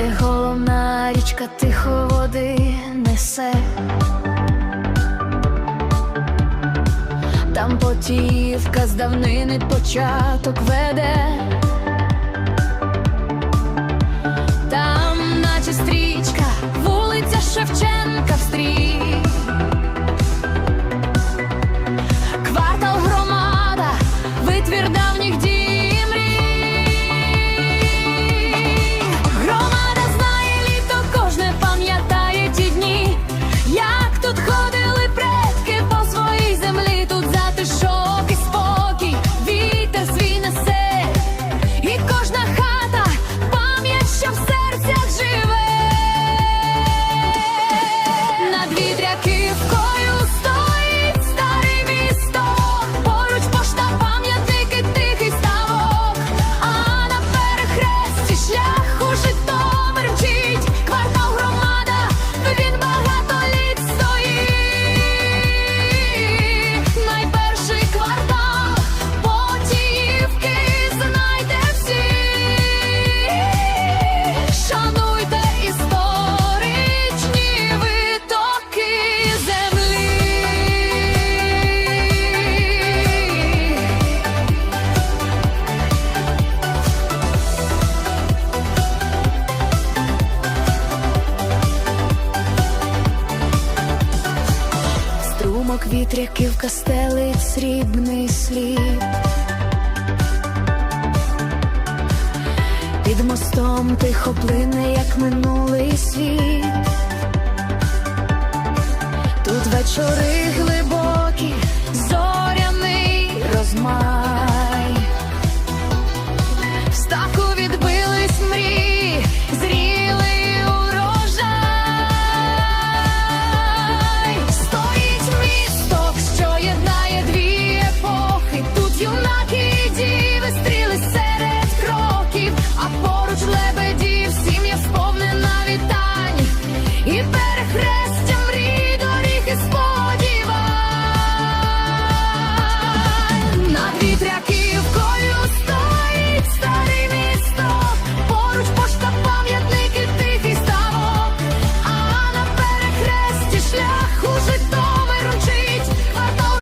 де головна річка тихо води несе, там потівка з давнини початок веде. струмок вітряків кастелить срібний слід. Під мостом тихо плине, як минулий світ, тут вечори.